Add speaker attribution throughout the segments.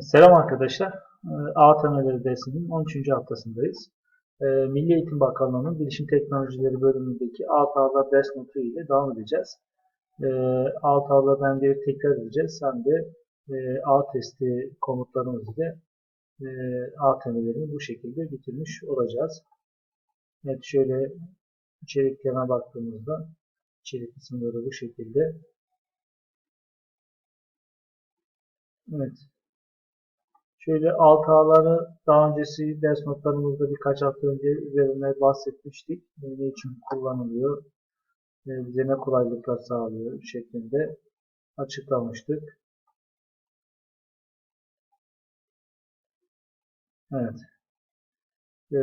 Speaker 1: Selam arkadaşlar. Ee, A temelleri dersinin 13. haftasındayız. Ee, Milli Eğitim Bakanlığı'nın Bilişim Teknolojileri bölümündeki A tağlar ders notu ile devam edeceğiz. Ee, A tağları hem bir tekrar edeceğiz hem de e, A testi komutlarımız ile A temellerini bu şekilde bitirmiş olacağız. Evet şöyle içeriklerine baktığımızda içerik kısımları bu şekilde. Evet. Şöyle alt ağları daha öncesi ders notlarımızda birkaç hafta önce üzerine bahsetmiştik. Ne için kullanılıyor, e, bize ne kolaylıklar sağlıyor şeklinde açıklamıştık. Evet. Ee,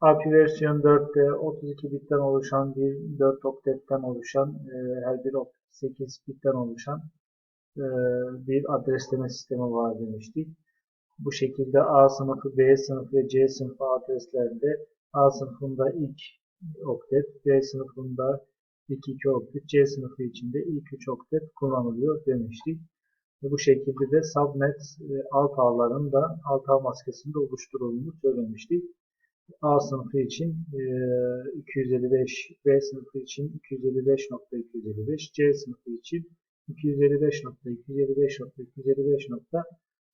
Speaker 1: API versiyon 4'te 32 bitten oluşan bir 4 oktetten oluşan e, her bir 8 bitten oluşan e, bir adresleme sistemi var demiştik. Bu şekilde A sınıfı, B sınıfı ve C sınıfı adreslerinde A sınıfında ilk oktet, B sınıfında ilk iki oktet, C sınıfı içinde ilk üç oktet kullanılıyor demiştik. Ve bu şekilde de subnet e, alt ağların da alt ağ maskesinde oluşturulduğunu söylemiştik. A sınıfı için e, 255, B sınıfı için 255.255, C sınıfı için 255.255.255.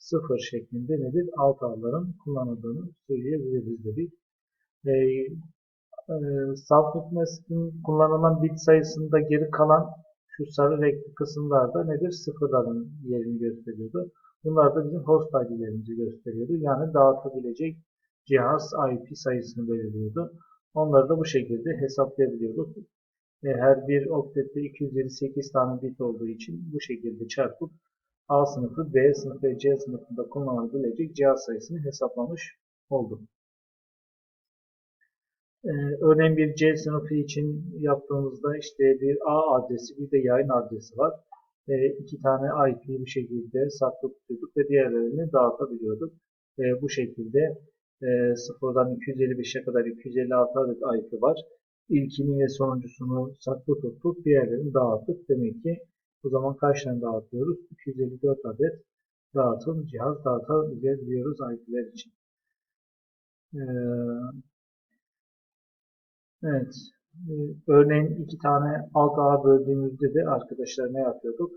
Speaker 1: 0 şeklinde nedir? Alt ağların kullanıldığını söyleyebiliriz dedik. E, e, subnetmesk'in kullanılan bit sayısında geri kalan şu sarı renkli kısımlarda nedir? Sıfırların yerini gösteriyordu. Bunlar da bizim host ID'lerimizi gösteriyordu. Yani dağıtabilecek cihaz IP sayısını belirliyordu. Onları da bu şekilde hesaplayabiliyorduk. Her bir oktette 258 tane bit olduğu için bu şekilde çarpıp A sınıfı, B sınıfı ve C sınıfında kullanılabilecek cihaz sayısını hesaplamış olduk. Ee, örneğin bir C sınıfı için yaptığımızda işte bir A adresi bir de yayın adresi var. Ee, iki tane IP bu şekilde saklı tutuyorduk ve diğerlerini dağıtabiliyorduk. Ee, bu şekilde e, sıfırdan 255'e kadar 256 adet IP var. İlkini ve sonuncusunu saklı tuttuk, diğerlerini dağıttık. Demek ki o zaman kaç dağıtıyoruz? 254 adet dağıtım cihaz dağıtabiliyoruz IP'ler için. Ee, evet. Ee, örneğin iki tane alt ağa böldüğümüzde de arkadaşlar ne yapıyorduk?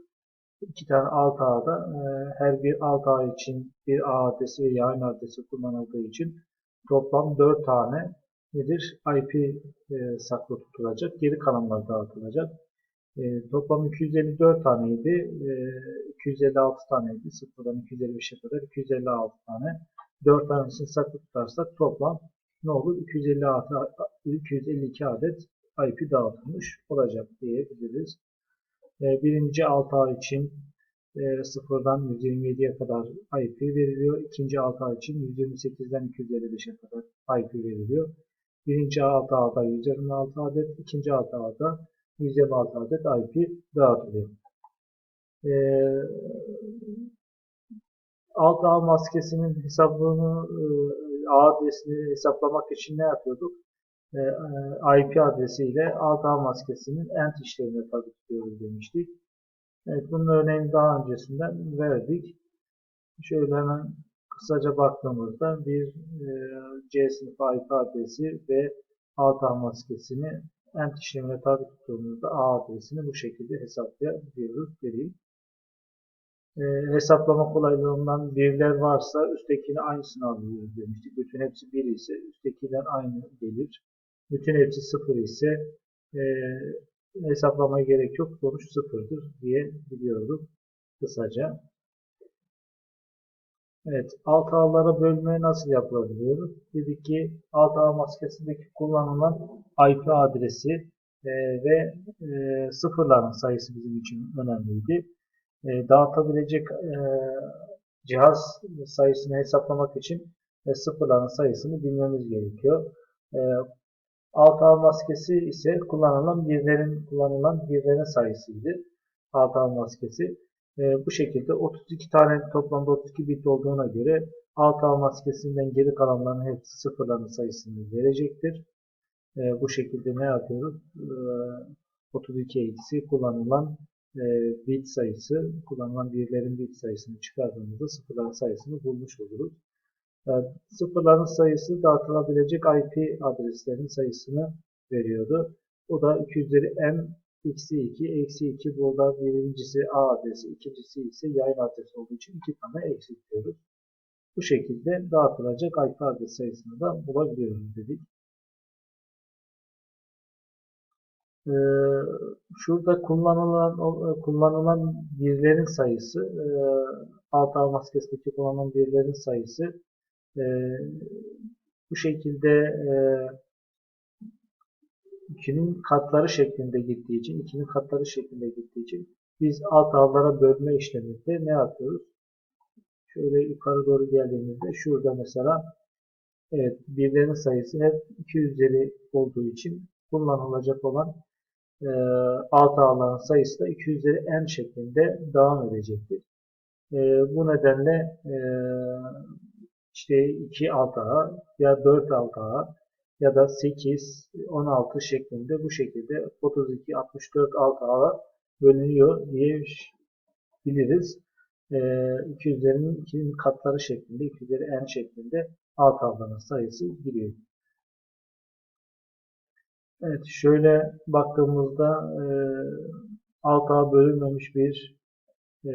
Speaker 1: İki tane alt ağda e, her bir alt ağ için bir ağ adresi ve yayın adresi kullanıldığı için toplam 4 tane nedir? IP e, saklı tutulacak. Geri kalanlar dağıtılacak. E, toplam 254 taneydi. E, 256 taneydi. Sıfırdan 255'e kadar 256 tane. 4 tanesini saklı tutarsak toplam ne olur? 256, 252 adet IP dağıtılmış olacak diyebiliriz. E, birinci alt ağ için e, sıfırdan 127'ye kadar IP veriliyor. İkinci alt ağ için 128'den 255'e kadar IP veriliyor. Birinci alt ağda 126 adet, ikinci alt ağda 126 adet IP dağıtılıyor. Ee, alt ağ maskesinin hesabını e, ağ adresini hesaplamak için ne yapıyorduk? E, IP adresiyle alt ağ maskesinin end işlemine tabi tutuyoruz demiştik. Evet, bunun örneğini daha öncesinden verdik. Şöyle hemen kısaca baktığımızda bir e, C sınıfı IP adresi ve alt ağ maskesini end işlemine tabi tuttuğumuzda A adresini bu şekilde hesaplayabiliyoruz dediğim. E, hesaplama kolaylığından birler varsa üsttekini aynısını alıyoruz demiştik. Bütün hepsi 1 ise üsttekiler aynı gelir. Bütün hepsi 0 ise e, hesaplamaya gerek yok. Sonuç sıfırdır diye biliyorduk kısaca. Evet, alt ağlara bölme nasıl yapılabiliyor? Dedik ki alt ağ maskesindeki kullanılan IP adresi e, ve e, sıfırların sayısı bizim için önemliydi. E, dağıtabilecek e, cihaz sayısını hesaplamak için e, sıfırların sayısını bilmemiz gerekiyor. E, alt ağ maskesi ise kullanılan birlerin kullanılan birlerin sayısıydı. Alt ağ maskesi. E, bu şekilde 32 tane toplamda 32 bit olduğuna göre alt ağ maskesinden geri kalanların hepsi sıfırların sayısını verecektir. E, bu şekilde ne yapıyoruz? E, 32 eksi kullanılan e, bit sayısı, kullanılan birlerin bit sayısını çıkardığımızda sıfırların sayısını bulmuş oluruz. Yani sıfırların sayısı dağıtılabilecek IP adreslerin sayısını veriyordu. O da 2 üzeri m eksi 2, eksi 2 burada birincisi A adresi, ikincisi ise yayın adresi olduğu için iki tane eksiltiyoruz. Bu şekilde dağıtılacak IP adres sayısını da bulabiliyoruz dedik. Ee, şurada kullanılan kullanılan birlerin sayısı e, alt ağ maskesindeki kullanılan birlerin sayısı e, bu şekilde e, 2'nin katları şeklinde gittiği için 2'nin katları şeklinde gittiği için biz alt ağlara bölme işleminde ne yapıyoruz? Şöyle yukarı doğru geldiğimizde şurada mesela evet birlerin sayısı hep 2 üzeri olduğu için kullanılacak olan e, alt ağların sayısı da 2 üzeri n şeklinde devam edecektir. E, bu nedenle e, işte 2 alt ağa ya 4 alt ağa ya da 8, 16 şeklinde bu şekilde 32, 64 alt ağa bölünüyor diyebiliriz. E, 2 üzerinin 2'nin katları şeklinde, 2 üzeri n şeklinde alt ağların sayısı giriyor. Evet, şöyle baktığımızda e, alt ağa bölünmemiş bir e,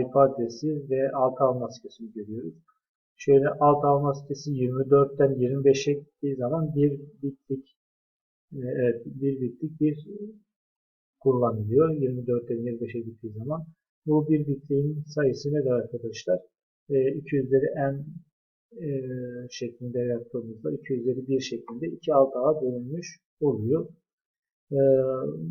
Speaker 1: IP adresi ve alt ağ maskesini görüyoruz. Şöyle alt ağ maskesi 24'ten 25'e gittiği zaman bir bitlik e, evet, bir bitlik bir kullanılıyor. 24'ten 25'e gittiği zaman. Bu bir bitliğin sayısı nedir arkadaşlar? E, 2 üzeri n e, şeklinde yaptığımızda 2 üzeri 1 şeklinde 2 alt ağa bölünmüş oluyor. E,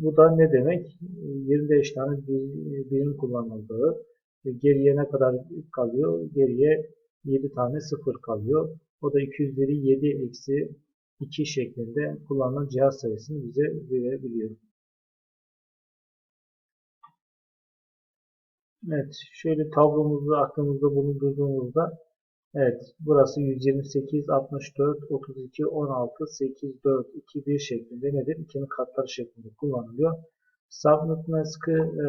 Speaker 1: bu da ne demek? 25 tane bir, birim kullanıldığı. Geriye ne kadar kalıyor? Geriye 7 tane 0 kalıyor. O da 2 üzeri 7 eksi 2 şeklinde kullanılan cihaz sayısını bize verebiliyor. Evet, şöyle tablomuzu aklımızda bulundurduğumuzda Evet, burası 128, 64, 32, 16, 8, 4, 2, 1 şeklinde nedir? 2'nin katları şeklinde kullanılıyor. Subnet maskı e,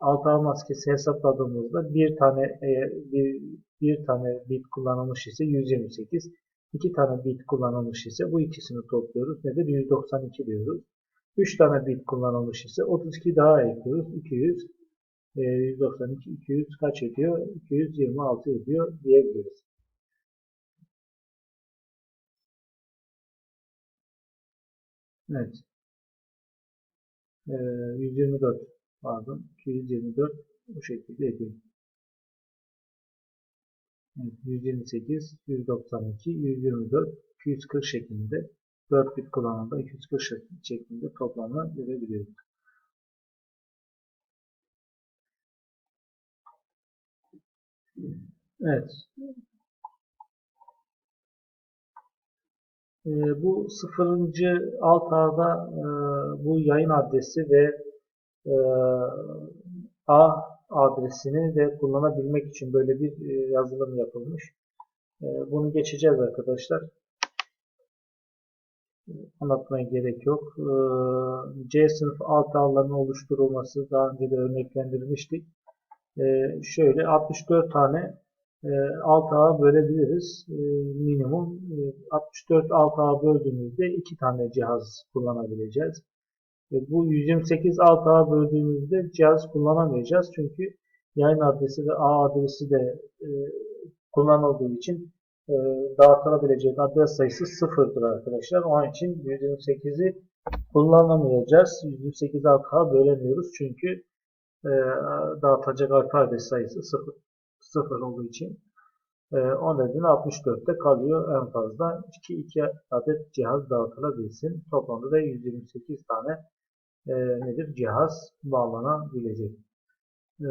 Speaker 1: alt ağ maskesi hesapladığımızda bir tane e, bir, bir tane bit kullanılmış ise 128, iki tane bit kullanılmış ise bu ikisini topluyoruz. Nedir? 192 diyoruz. 3 tane bit kullanılmış ise 32 daha ekliyoruz. 200 192, 200 kaç ediyor? 226 ediyor diyebiliriz. Evet. Ee, 124 pardon 224 bu şekilde ediyor. Evet, 128, 192, 124, 240 şeklinde 4 bit kullanımda 240 şeklinde toplamı görebiliyoruz. Evet. E, bu sıfırıncı alt ağda e, bu yayın adresi ve e, A adresini de kullanabilmek için böyle bir e, yazılım yapılmış. E, bunu geçeceğiz arkadaşlar. Anlatmaya gerek yok. E, C sınıf alt ağlarının oluşturulması daha önce de örneklendirmiştik. E, şöyle 64 tane e, alt ağa bölebiliriz. E, minimum e, 64 alt ağa böldüğümüzde 2 tane cihaz kullanabileceğiz. E, bu 128 alt ağa böldüğümüzde cihaz kullanamayacağız. Çünkü yayın adresi ve ağ adresi de e, kullanıldığı için e, dağıtılabilecek adres sayısı sıfırdır arkadaşlar. Onun için 128'i kullanamayacağız. 128 alt ağa bölemiyoruz. Çünkü e, dağıtacak adres sayısı sıfır. 0 olduğu için e, o nedenle 64'te kalıyor en fazla. 2, 2 adet cihaz dağıtılabilsin. Toplamda da 128 tane e, nedir? Cihaz bağlanabilecek. E,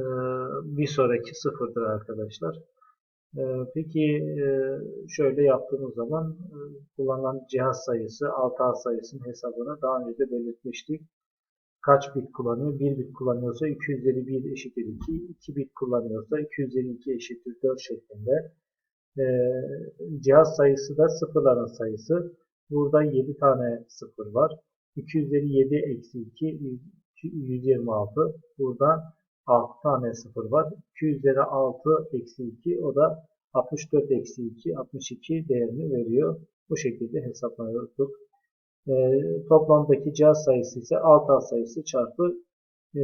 Speaker 1: bir sonraki sıfırdır arkadaşlar. E, peki e, şöyle yaptığımız zaman e, kullanılan cihaz sayısı, alta sayısının hesabını daha önce de belirtmiştik kaç bit kullanıyor? 1 bit kullanıyorsa 2 üzeri 1 eşittir 2. 2 bit kullanıyorsa 2 üzeri 2 eşittir 4 şeklinde. Ee, cihaz sayısı da sıfırların sayısı. Burada 7 tane sıfır var. 2 üzeri 7 eksi 2 126. Burada 6 tane 0 var. 2 üzeri 6 eksi 2 o da 64 eksi 2 62 değerini veriyor. Bu şekilde hesaplıyorduk. E, toplamdaki cihaz sayısı ise alt A sayısı çarpı e,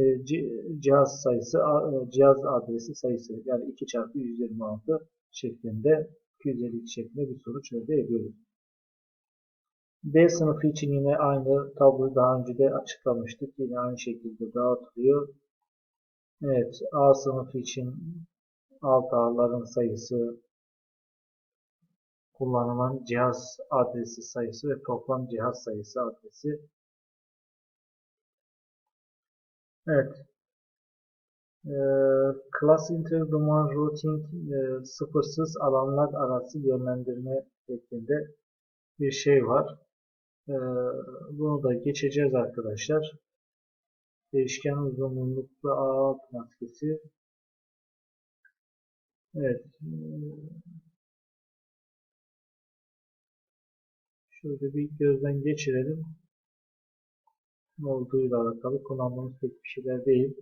Speaker 1: cihaz sayısı e, cihaz adresi sayısı yani 2 çarpı 126 şeklinde 252 şeklinde bir sonuç elde ediyoruz. B sınıfı için yine aynı tabloyu daha önce de açıklamıştık. Yine aynı şekilde dağıtılıyor. Evet, A sınıfı için alt ağların sayısı kullanılan cihaz adresi sayısı ve toplam cihaz sayısı adresi. Evet. Ee, class Interdomain Routing e, sıfırsız alanlar arası yönlendirme şeklinde bir şey var. Ee, bunu da geçeceğiz arkadaşlar. Değişken uzunluklu ağ maskesi. Evet. Şöyle bir gözden geçirelim. Ne olduğuyla alakalı kullandığımız pek bir şeyler değil.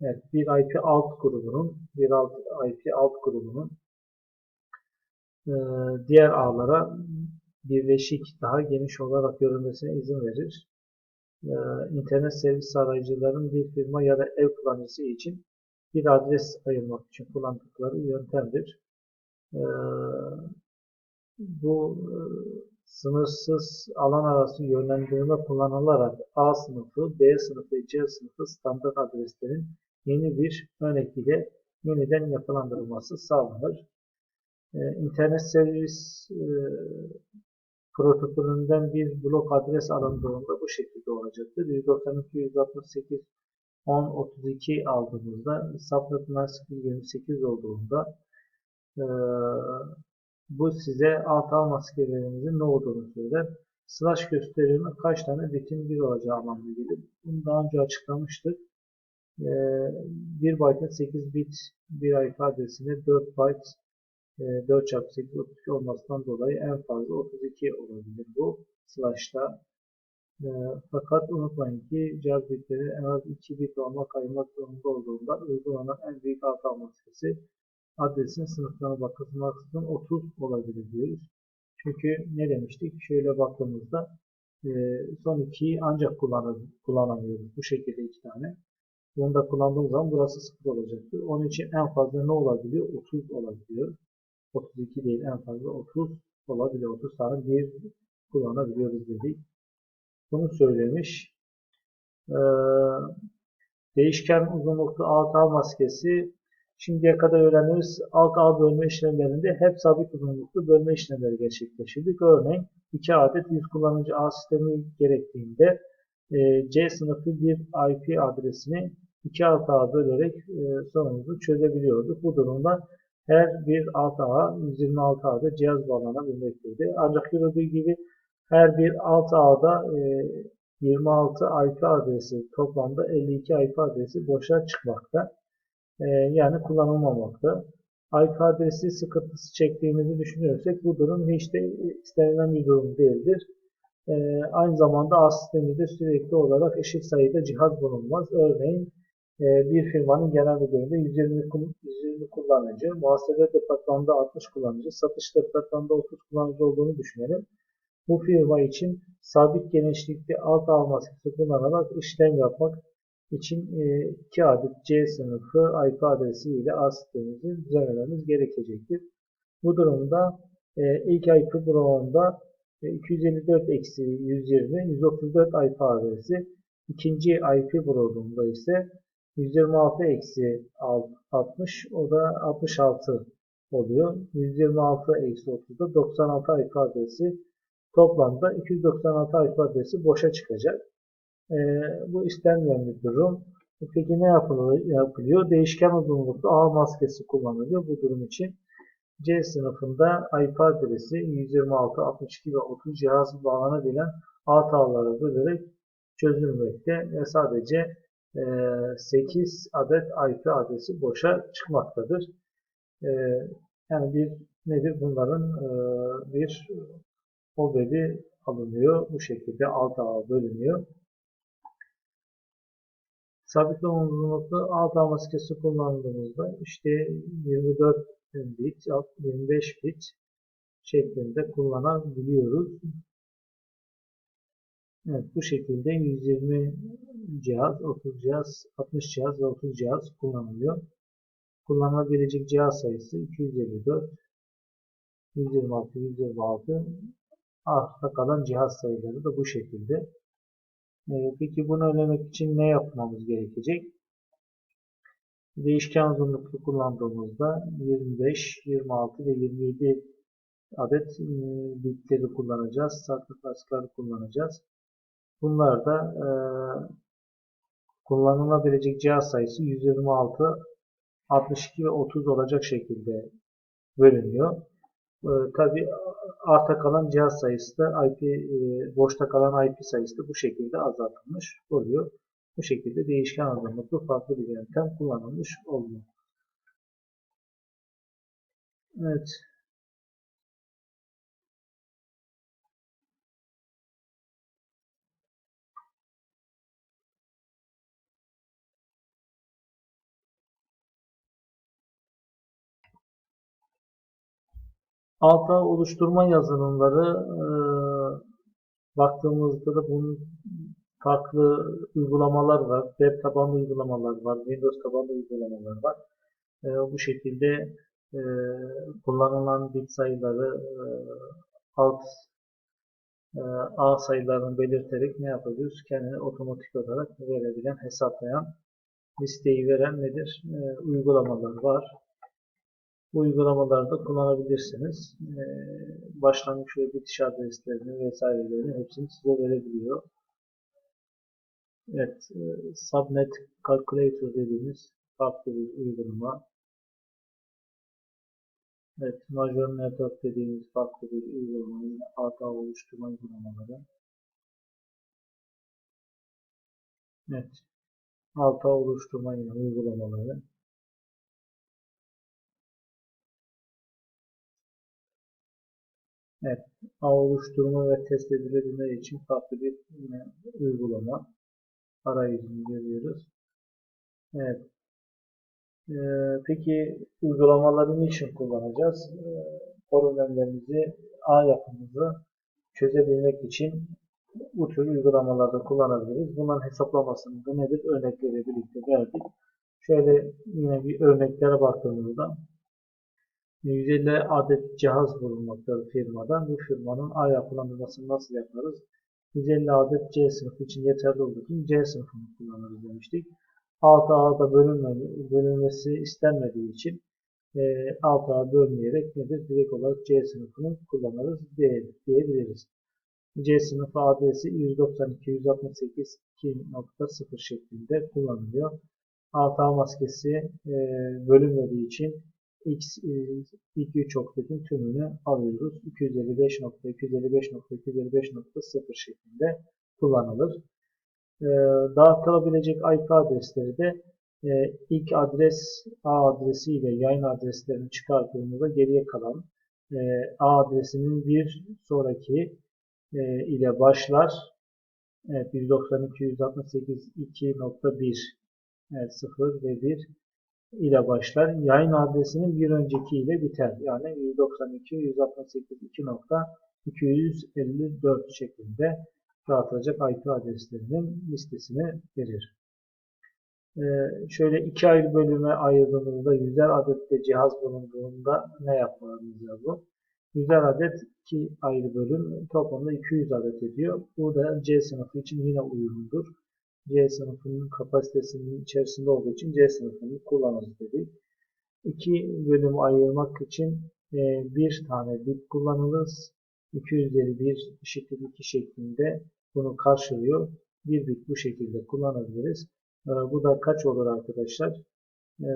Speaker 1: Evet, bir IP alt grubunun, bir alt IP alt grubunun e, diğer ağlara birleşik, daha geniş olarak görülmesine izin verir. E, internet servis arayıcıların bir firma ya da ev kullanıcısı için bir adres ayırmak için kullandıkları yöntemdir. E, bu e, sınırsız alan arası yönlendirme kullanılarak A sınıfı, B sınıfı C sınıfı standart adreslerin yeni bir örnek ile yeniden yapılandırılması sağlanır. Ee, internet servis e, protokolünden bir blok adres alındığında bu şekilde olacaktır. 192.168 10.32 aldığımızda subnet 028 olduğunda e, bu size alt ağ maskelerimizin ne olduğunu söyler. Slash gösterimi kaç tane bitin bir olacağı anlamına gelir. Bunu daha önce açıklamıştık. Ee, 1 byte'ın 8 bit bir IP adresine 4 byte e, 4 çarpı 8 32 olmasından dolayı en fazla 32 olabilir bu slash'ta. E, fakat unutmayın ki cihaz bitleri en az 2 bit olmak ayırmak zorunda olduğunda uygulanan en büyük alt ağ maskesi adresin sınıflarına bakılmaksızın 30 olabilir diyoruz. Çünkü ne demiştik? Şöyle baktığımızda e, son ikiyi ancak kullanamıyoruz. Bu şekilde iki tane. Bunu da kullandığımız zaman burası 0 olacaktır. Onun için en fazla ne olabiliyor? 30 olabiliyor. 32 değil en fazla 30 olabiliyor. 30 tane bir kullanabiliyoruz dedik. Bunu söylemiş. Ee, değişken uzunluklu alt ağ maskesi Şimdiye kadar öğrendiğimiz alt ağ bölme işlemlerinde hep sabit uzunluklu bölme işlemleri gerçekleştirdik. Örneğin 2 adet yüz kullanıcı ağ sistemi gerektiğinde e, C sınıfı bir IP adresini 2 alt ağa bölerek e, sorunumuzu çözebiliyorduk. Bu durumda her bir alt ağa 126 ağda cihaz bağlanabilmekteydi. Ancak görüldüğü gibi her bir alt ağda e, 26 IP adresi toplamda 52 IP adresi boşa çıkmakta. Ee, yani kullanılmamakta. IP adresi sıkıntısı çektiğimizi düşünürsek bu durum hiç de istenilen bir durum değildir. Ee, aynı zamanda ağ sisteminde sürekli olarak eşit sayıda cihaz bulunmaz. Örneğin e, bir firmanın genel müdüründe 120, 120 kullanıcı, muhasebe departmanında 60 kullanıcı, satış departmanında 30 kullanıcı olduğunu düşünelim. Bu firma için sabit genişlikte alt ağ maskesi kullanarak işlem yapmak için e, iki adet C sınıfı IP adresi ile A sistemimizi düzenlememiz gerekecektir. Bu durumda e, ilk IP bloğunda 254 eksi 120 134 IP adresi ikinci IP bloğunda ise 126 eksi 60 o da 66 oluyor. 126 eksi 30'da 96 IP adresi toplamda 296 IP adresi boşa çıkacak. E, bu istenmeyen bir durum. Peki ne yapılıyor? Değişken uzunluklu ağ maskesi kullanılıyor bu durum için. C sınıfında IP adresi 126, 62 ve 30 cihaz bağlanabilen ağ tağlara bölerek çözülmekte ve sadece 8 adet IP adresi boşa çıkmaktadır. E, yani bir nedir? Bunların e, bir obedi alınıyor. Bu şekilde alt ağa bölünüyor. Sabitleme uzunluklu alt ağ maskesi kullandığımızda işte 24 bit, 25 bit şeklinde kullanabiliyoruz. Evet bu şekilde 120 cihaz, 30 cihaz, 60 cihaz ve 30 cihaz kullanılıyor. Kullanılabilecek cihaz sayısı 254, 126, 126. Artta kalan cihaz sayıları da bu şekilde. Ee, peki bunu önlemek için ne yapmamız gerekecek? Değişken uzunluklu kullandığımızda 25, 26 ve 27 adet e, bitleri kullanacağız. Saklıkları kullanacağız. Bunlar da e, kullanılabilecek cihaz sayısı 126, 62 ve 30 olacak şekilde bölünüyor. E, Tabi arta kalan cihaz sayısı da IP, e, boşta kalan IP sayısı da bu şekilde azaltılmış oluyor. Bu şekilde değişken uzunluklu farklı bir yöntem kullanılmış oluyor. Evet. Alta oluşturma yazılımları e, baktığımızda da bunun farklı uygulamalar var. Web tabanlı uygulamalar var. Windows tabanlı uygulamalar var. E, bu şekilde e, kullanılan bit sayıları e, alt e, A sayılarını belirterek ne yapıyoruz? Kendini otomatik olarak verebilen, hesaplayan, listeyi veren nedir? E, uygulamalar var. Bu uygulamalarda kullanabilirsiniz. E, başlangıç ve bitiş adreslerini vesairelerini hepsini size verebiliyor. Evet, e, Subnet Calculator dediğimiz farklı bir uygulama. Evet, Major Network dediğimiz farklı bir uygulama. Yine hata oluşturma uygulamaları. Evet, hata oluşturma yine uygulamaları. Evet, ağ oluşturma ve test edilebilme için farklı bir yine uygulama arayüzünü görüyoruz. Evet. Ee, peki uygulamaları niçin kullanacağız? Ee, problemlerimizi, ağ yapımızı çözebilmek için bu tür uygulamalarda kullanabiliriz. Bunların hesaplamasını da nedir? Örnekleriyle birlikte verdik. Şöyle yine bir örneklere baktığımızda 150 adet cihaz bulunmaktadır firmada. Bu firmanın A yapılandırmasını nasıl yaparız? 150 adet C sınıfı için yeterli olduğu için C sınıfını kullanırız demiştik. 6 A'da bölünmesi istenmediği için e, 6 A bölmeyerek nedir? Direkt olarak C sınıfını kullanırız diyebiliriz. C sınıfı adresi 192.168.2.0 şeklinde kullanılıyor. 6 A maskesi e, bölünmediği için x ilk 3 oktetin tümünü alıyoruz. 255.255.255.0 şeklinde kullanılır. Ee, dağıtılabilecek IP adresleri de e, ilk adres A adresi ile yayın adreslerini çıkarttığımızda geriye kalan e, A adresinin bir sonraki e, ile başlar. Evet, 192.168.2.1 evet, 0 ve 1 ile başlar. Yayın adresinin bir önceki ile biter. Yani 192, 168, 2.254 şeklinde dağıtılacak IP adreslerinin listesini verir. Ee, şöyle iki ayrı bölüme ayırdığımızda 100'er adette cihaz bulunduğunda ne yapmamız lazım? 100'er adet iki ayrı bölüm toplamda 200 adet ediyor. Bu da C sınıfı için yine uyumludur. C sınıfının kapasitesinin içerisinde olduğu için C sınıfını kullanırız dedik. İki bölüm ayırmak için e, bir tane bit kullanırız. 200 üzeri 1 eşittir 2 şeklinde bunu karşılıyor. Bir bit bu şekilde kullanabiliriz. E, bu da kaç olur arkadaşlar? E,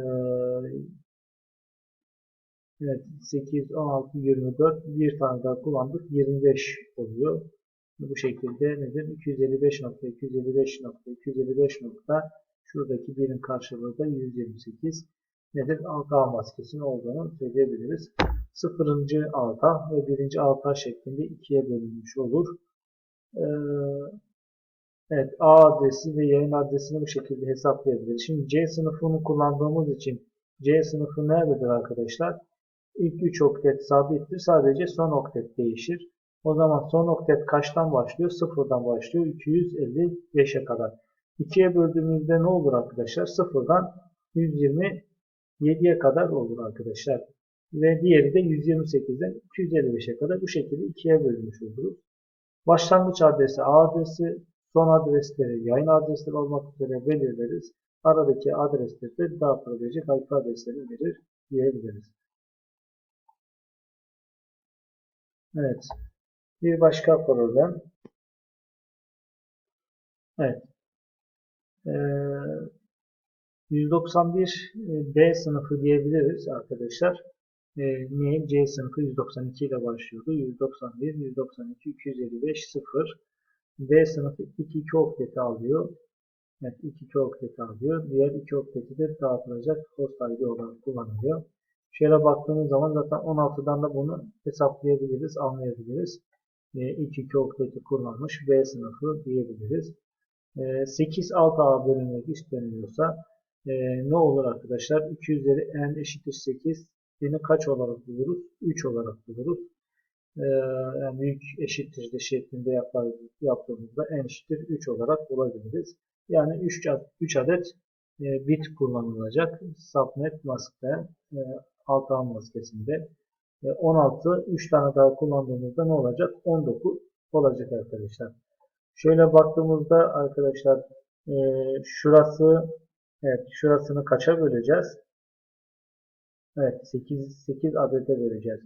Speaker 1: evet 8, 16, 24 bir tane daha kullandık. 25 oluyor. Bu şekilde nedir? 255 nokta, 255 nokta, 255 nokta şuradaki birin karşılığı da 128 nedir? Alta maskesinin olduğunu söyleyebiliriz. Sıfırıncı alta ve birinci alta şeklinde ikiye bölünmüş olur. Ee, Evet, A adresi ve yayın adresini bu şekilde hesaplayabiliriz. Şimdi C sınıfını kullandığımız için C sınıfı nerededir arkadaşlar? İlk 3 oktet sabittir. Sadece son oktet değişir. O zaman son oktet kaçtan başlıyor? Sıfırdan başlıyor. 255'e kadar. 2'ye böldüğümüzde ne olur arkadaşlar? Sıfırdan 127'ye kadar olur arkadaşlar. Ve diğeri de 128'den 255'e kadar bu şekilde ikiye bölmüş oluruz. Başlangıç adresi A adresi, son adresleri yayın adresleri olmak üzere belirleriz. Aradaki adresleri de dağıtılabilecek IP adreslerini verir diyebiliriz. Evet. Bir başka problem. Evet. Ee, 191 e, B sınıfı diyebiliriz arkadaşlar. Ee, niye? C sınıfı 192 ile başlıyordu. 191, 192, 255, 0. B sınıfı 2 2 okteti alıyor. Evet 2 2 okteti alıyor. Diğer 2 okteti de dağıtılacak host ID olarak kullanılıyor. Şöyle baktığımız zaman zaten 16'dan da bunu hesaplayabiliriz, anlayabiliriz. 2 2 okteti kullanmış B sınıfı diyebiliriz. 8 alt A bölünmek isteniliyorsa e, ne olur arkadaşlar? 2 üzeri n eşittir 8. Yine kaç olarak buluruz? 3 olarak buluruz. E, yani büyük eşittir de şeklinde yaptığımızda n eşittir 3 olarak bulabiliriz. Yani 3, 3 adet e, bit kullanılacak. Subnet maskte e, alt A maskesinde. E, 16, 3 tane daha kullandığımızda ne olacak? 19 olacak arkadaşlar. Şöyle baktığımızda arkadaşlar e, şurası evet şurasını kaça böleceğiz? Evet 8, 8 adete böleceğiz.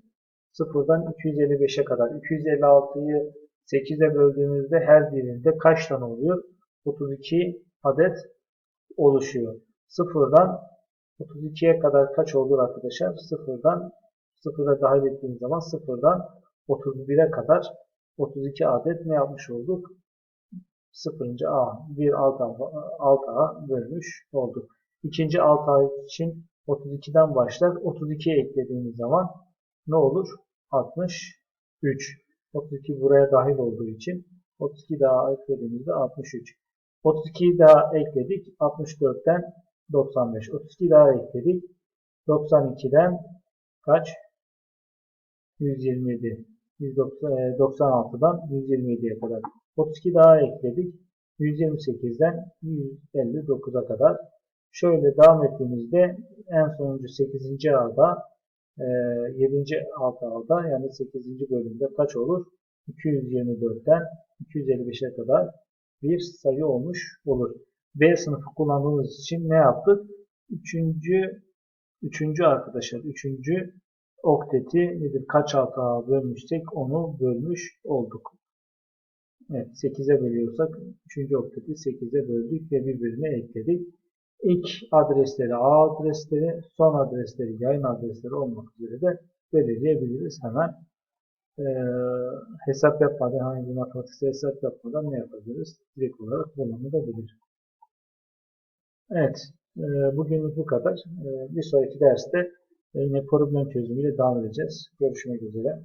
Speaker 1: 0'dan 255'e kadar. 256'yı 8'e böldüğümüzde her birinde kaç tane oluyor? 32 adet oluşuyor. 0'dan 32'ye kadar kaç olur arkadaşlar? 0'dan 0'a dahil ettiğimiz zaman 0'dan 31'e kadar 32 adet ne yapmış olduk? 0. A, bir alt A, alt A bölmüş olduk. İkinci alt A için 32'den başlar. 32'ye eklediğimiz zaman ne olur? 63. 32 buraya dahil olduğu için 32 daha eklediğimizde 63. 32 daha ekledik. 64'ten 95. 32 daha ekledik. 92'den kaç? 127. 196'dan 127'ye kadar. 32 daha ekledik. 128'den 159'a kadar. Şöyle devam ettiğimizde en sonuncu 8. ağda 7. alt ağda yani 8. bölümde kaç olur? 224'ten 255'e kadar bir sayı olmuş olur. B sınıfı kullandığımız için ne yaptık? Üçüncü, üçüncü arkadaşlar, üçüncü okteti nedir? Kaç alta bölmüşsek onu bölmüş olduk. Evet, 8'e bölüyorsak 3. okteti 8'e böldük ve birbirine ekledik. İlk adresleri A adresleri, son adresleri yayın adresleri olmak üzere de belirleyebiliriz hemen. Ee, hesap yapmadan, hangi matematiksel hesap yapmadan ne yapabiliriz? Direkt olarak kullanılabilir. Evet, e, bugünlük bu kadar. E, bir sonraki derste yine problem çözümüyle devam edeceğiz. Görüşmek üzere.